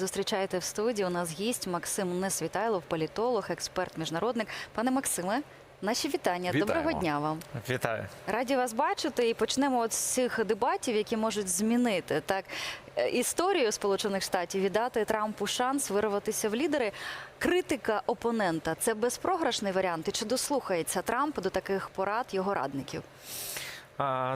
Зустрічаєте в студії. У нас гість Максим Несвітайлов, політолог, експерт, міжнародник. Пане Максиме, наші вітання. Вітаємо. Доброго дня вам. Вітаю. Раді вас бачити. І почнемо от з цих дебатів, які можуть змінити так е, історію Сполучених Штатів і дати Трампу шанс вирватися в лідери. Критика опонента це безпрограшний варіант. І чи дослухається Трамп до таких порад його радників?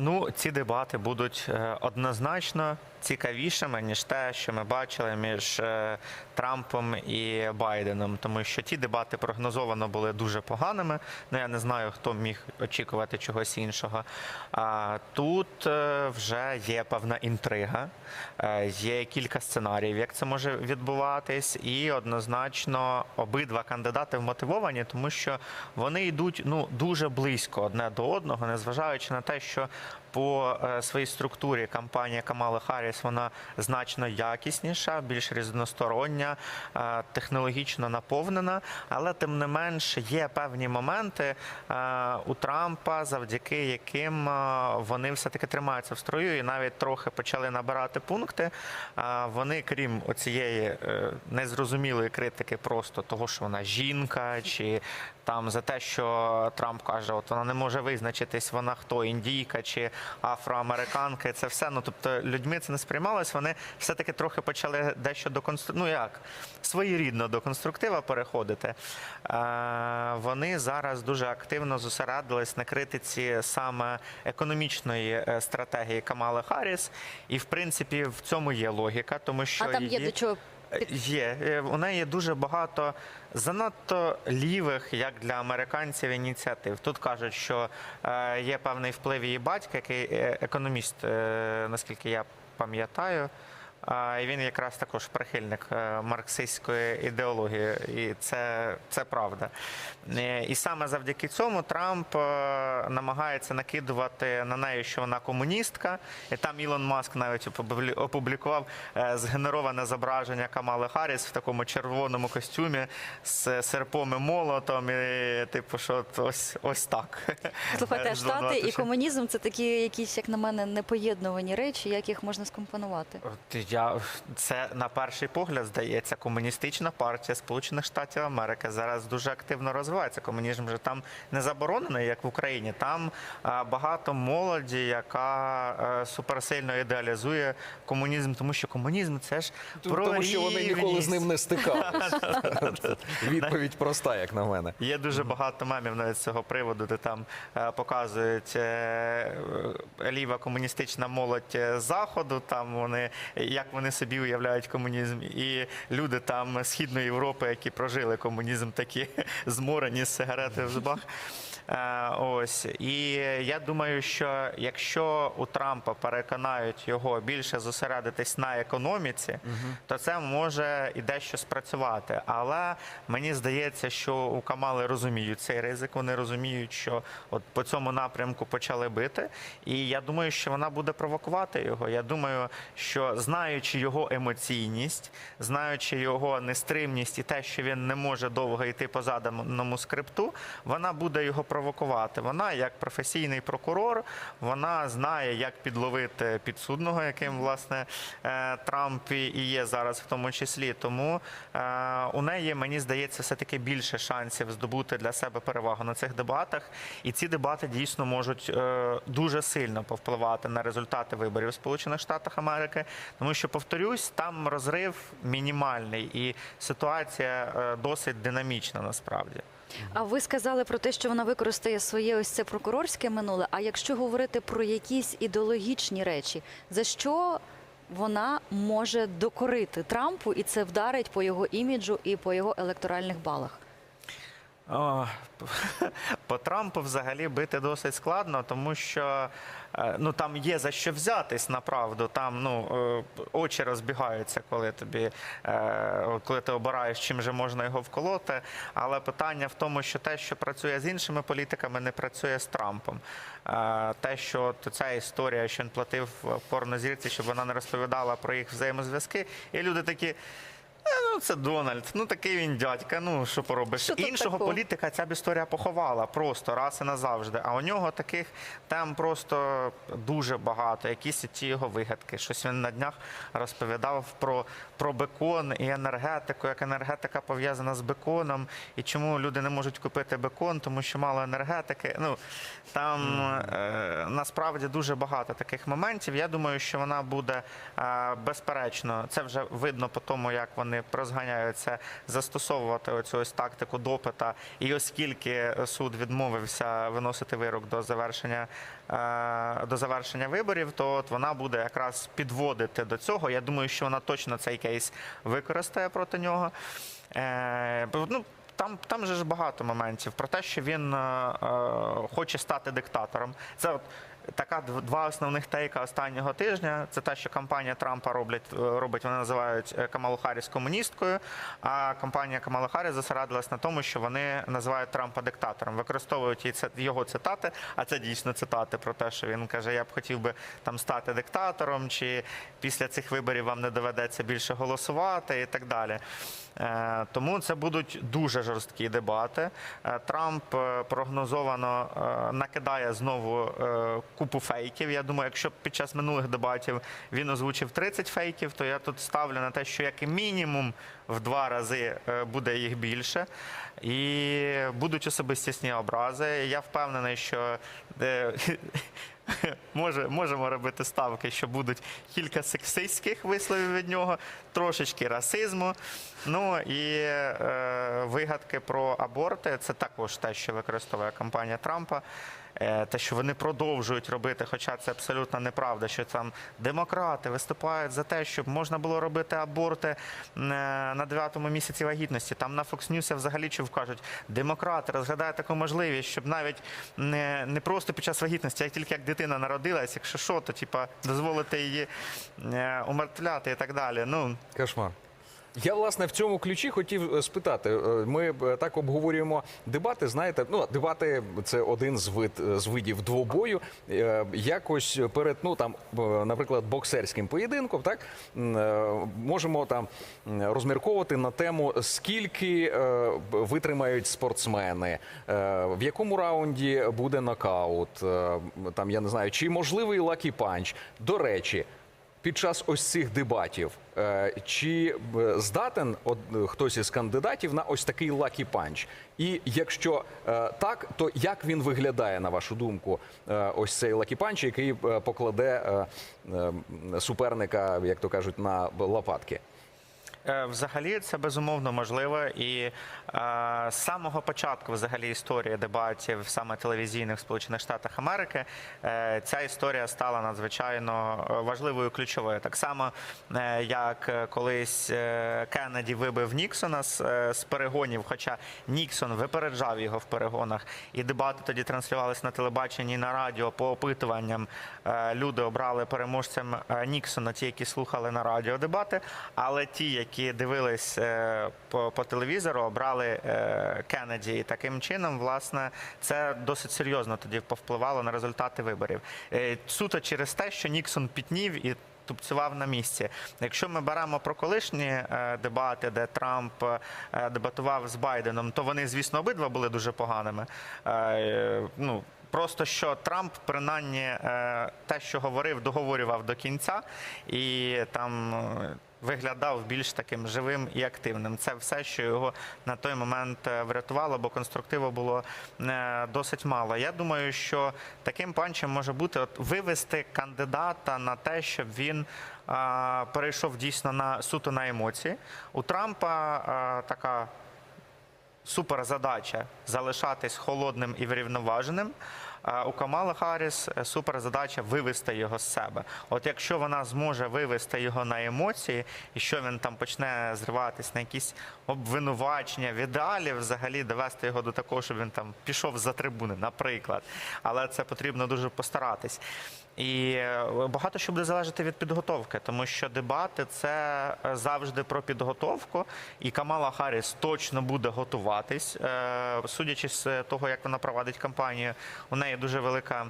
Ну, ці дебати будуть е, однозначно цікавішими ніж те, що ми бачили між е, Трампом і Байденом, тому що ті дебати прогнозовано були дуже поганими. Ну я не знаю, хто міг очікувати чогось іншого. А тут е, вже є певна інтрига, є кілька сценаріїв, як це може відбуватись, і однозначно обидва кандидати вмотивовані, тому що вони йдуть ну дуже близько одне до одного, незважаючи на те, що що по е, своїй структурі кампанія Камали Харріс вона значно якісніша, більш різностороння, е, технологічно наповнена. Але тим не менш є певні моменти е, у Трампа, завдяки яким вони все таки тримаються в строю і навіть трохи почали набирати пункти. Вони, крім оцієї незрозумілої критики, просто того, що вона жінка, чи там за те, що Трамп каже, от вона не може визначитись, вона хто індійка чи афроамериканка. і Це все. Ну тобто людьми це не сприймалось. Вони все-таки трохи почали дещо до констру... ну як своєрідно до конструктива переходити. Е, Вони зараз дуже активно зосередились на критиці саме економічної е, стратегії Камали Харріс. І в принципі в цьому є логіка, тому що А там є до чого Є Е, у неї дуже багато занадто лівих, як для американців, ініціатив. Тут кажуть, що е, є певний вплив її батька, який е, економіст, наскільки я пам'ятаю. А, І він якраз також прихильник е, марксистської ідеології, і це, це правда. Е, І саме завдяки цьому Трамп е, намагається накидувати на неї, що вона комуністка. І там Ілон Маск навіть опублі- опублікував згенероване зображення Камали Харріс в такому червоному костюмі з серпом і молотом. І, типу, що ось, ось так. Слухайте, штати і комунізм це такі якісь, як на мене, непоєднувані речі, як їх можна скомпонувати. Я це на перший погляд здається. Комуністична партія Сполучених Штатів Америки зараз дуже активно розвивається. Комунізм вже там не заборонений, як в Україні. Там багато молоді, яка суперсильно ідеалізує комунізм, тому що комунізм це ж про Тому що вони ніколи з ним не стикалися. Відповідь проста, як на мене. Є дуже багато мемів навіть з цього приводу, де там е, показують е, ліва комуністична молодь е, заходу. Там вони як вони собі уявляють комунізм, і люди там східної Європи, які прожили комунізм, такі зморені з сигарети в зубах. Е, Ось і я думаю, що якщо у Трампа переконають його більше зосередитись на економіці, то це може і дещо спрацювати. Але мені здається, що у Камали розуміють цей ризик. Вони розуміють, що от по цьому напрямку почали бити. І я думаю, що вона буде провокувати його. Я думаю, що знаючи його емоційність, знаючи його нестримність і те, що він не може довго йти по заданому скрипту, вона буде його провокувати. Вона, як професійний прокурор, вона знає, як підловити підсудного, яким власне е, Трамп і є зараз, в тому числі. Тому е, у неї, мені здається, все таки більше шансів здобути для себе перевагу на цих дебатах. І ці дебати дійсно можуть е, дуже сильно повпливати на результати виборів в Сполучених Штатах Америки. Тому що, повторюсь, там розрив мінімальний, і ситуація досить динамічна насправді. А ви сказали про те, що вона використає своє ось це прокурорське минуле. А якщо говорити про якісь ідеологічні речі, за що вона може докорити Трампу, і це вдарить по його іміджу і по його електоральних балах? О, по Трампу взагалі бити досить складно, тому що е, ну там є за що взятись направду. Там ну е, очі розбігаються, коли тобі е, коли ти обираєш, чим же можна його вколоти. Але питання в тому, що те, що працює з іншими політиками, не працює з Трампом. Те, що ця історія, що він платив порнозірці, щоб вона не розповідала про їх взаємозв'язки, і люди такі. «Е, ну це Дональд, ну такий він дядька. Ну що поробиш? Що Іншого такого? політика ця б історія поховала просто раз і назавжди. А у нього таких тем просто дуже багато. Якісь ті його вигадки. Щось він на днях розповідав про, про бекон і енергетику, як енергетика пов'язана з беконом, і чому люди не можуть купити бекон, тому що мало енергетики. Ну там е, насправді дуже багато таких моментів. Я думаю, що вона буде е, безперечно. Це вже видно по тому, як вони розганяються застосовувати оцю ось тактику допита. І оскільки суд відмовився виносити вирок до завершення е, до завершення виборів, то от вона буде якраз підводити до цього. Я думаю, що вона точно цей кейс використає проти нього. Е, ну, там, там же ж багато моментів про те, що він е, е, хоче стати диктатором. Це от така дв- два основних тейка останнього тижня. Це те, що кампанія Трампа роблять, е, робить, вони називають е, Камалу Харріс комуністкою. А кампанія Камала Харріс зосередилась на тому, що вони називають Трампа диктатором, використовують його цитати. А це дійсно цитати про те, що він каже: Я б хотів би там стати диктатором, чи після цих виборів вам не доведеться більше голосувати, і так далі. Е, Тому це будуть дуже жорсткі дебати. Е, Трамп е, прогнозовано накидає знову купу фейків. Я думаю, якщо під час минулих дебатів він озвучив 30 фейків, то я тут ставлю на те, що як мінімум в два рази буде їх більше. І будуть особистісні образи. Я впевнений, що може, можемо робити ставки, що будуть кілька сексистських висловів від нього, трошечки расизму. Ну і е, вигадки про аборти це також те, що використовує кампанія Трампа. Е, Те, що вони продовжують робити, хоча це абсолютно неправда, що там демократи виступають за те, щоб можна було робити аборти е, на дев'ятому місяці вагітності. Там на Fox News взагалі чув кажуть, демократи розглядають таку можливість, щоб навіть не, не просто під час вагітності, а тільки як дитина народилась, якщо що, то типа дозволити її е, умертвляти і так далі. Ну Кошмар. Я власне в цьому ключі хотів е, спитати. Е, Ми е, так обговорюємо дебати. Знаєте, ну дебати це один з вид з видів двобою. Якось перед ну там, наприклад, боксерським поєдинком, так можемо там розмірковувати на тему, скільки витримають спортсмени, в якому раунді буде нокаут. Там я не знаю, чи можливий лакі панч. До речі. Під час ось цих дебатів е, чи е, здатен хтось із кандидатів на ось такий лакі панч? І якщо е, так, то як він виглядає на вашу думку? Ось цей лакі панч, який покладе суперника, як то кажуть, на лопатки? Е, Взагалі це безумовно можливо, і е, з самого початку взагалі історії дебатів саме телевізійних в Сполучених Штатах Америки е, ця історія стала надзвичайно е, важливою ключовою. Так само е, як е, колись Кеннеді вибив Ніксона з, е, з перегонів, хоча Ніксон випереджав його в перегонах, і дебати тоді транслювалися на телебаченні на радіо по опитуванням. Е, Люди обрали переможцем Ніксона, ті, які слухали на радіо дебати, але ті, які дивились е, по, по телевізору, обрали е, Кеннеді. І таким чином, власне, це досить серйозно тоді повпливало на результати виборів. Е, Суто через те, що Ніксон пітнів і. Тупцював на місці. Якщо ми беремо про колишні дебати, де Трамп дебатував з Байденом, то вони, звісно, обидва були дуже поганими. Ну, Просто що Трамп, принаймні, те, що говорив, договорював до кінця, і там виглядав більш таким живим і активним. Це все, що його на той момент е, врятувало, бо конструктиву було е, досить мало. Я думаю, що таким панчем може бути от вивести кандидата на те, щоб він е, перейшов дійсно на суто на емоції. У Трампа е, така суперзадача залишатись холодним і врівноваженим. У Камала Харріс е, суперзадача вивести його з себе. От якщо вона зможе вивести його на емоції, і що він там почне зриватись на якісь обвинувачення, в ідеалі взагалі довести його до такого, щоб він там пішов за трибуни, наприклад. Але це потрібно дуже постаратись. І е, багато що буде залежати від підготовки, тому що дебати це е, завжди про підготовку, і Камала Харріс точно буде готуватись. Е, Судячи з того, як вона провадить кампанію, у неї дуже велика.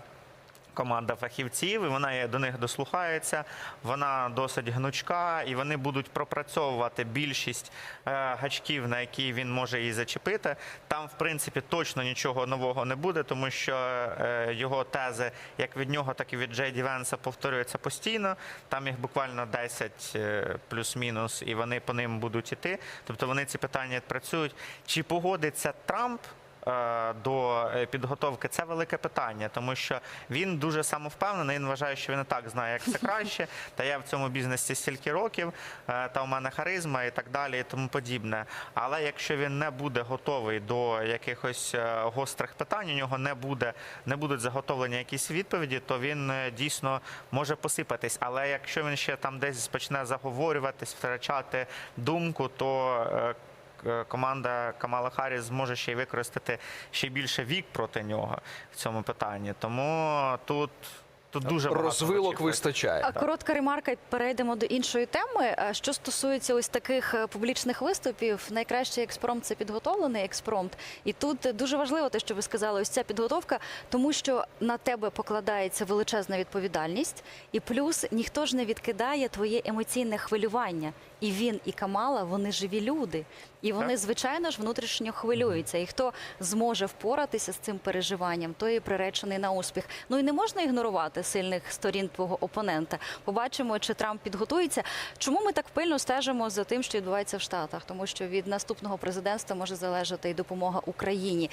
Команда фахівців, і вона до них дослухається. Вона досить гнучка, і вони будуть пропрацьовувати більшість е, гачків, на які він може її зачепити. Там, в принципі, точно нічого нового не буде, тому що е, його тези, як від нього, так і від Джей Ді Венса, повторюються постійно. Там їх буквально 10 е, плюс-мінус, і вони по ним будуть іти. Тобто вони ці питання працюють. Чи погодиться Трамп? Е, До е, підготовки це велике питання, тому що він дуже самовпевнений. Він вважає, що він і так знає, як це краще. Та я в цьому бізнесі стільки років, е, та у мене харизма і так далі, і тому подібне. Але якщо він не буде готовий до якихось гострих питань, у нього не буде, не будуть заготовлені якісь відповіді, то він дійсно може посипатись. Але якщо він ще там десь почне заговорюватись, втрачати думку, то команда Камала Харріс зможе ще й використати ще більше вік проти нього в цьому питанні. Тому тут, тут дуже Розвилок вистачає. А коротка ремарка, перейдемо до іншої теми. Що стосується ось таких е, публічних виступів, найкращий експромт це підготовлений експромт. І тут е, дуже важливо те, що ви сказали, ось ця підготовка, тому що на тебе покладається величезна відповідальність, і плюс ніхто ж не відкидає твоє емоційне хвилювання. І він, і Камала, вони живі люди. І вони, звичайно ж, внутрішньо хвилюються. І хто зможе впоратися з цим переживанням, той і приречений на успіх. Ну і не можна ігнорувати сильних сторін твого опонента. Побачимо, чи Трамп підготується. Чому ми так пильно стежимо за тим, що відбувається в Штатах? Тому що від наступного президентства може залежати і допомога Україні.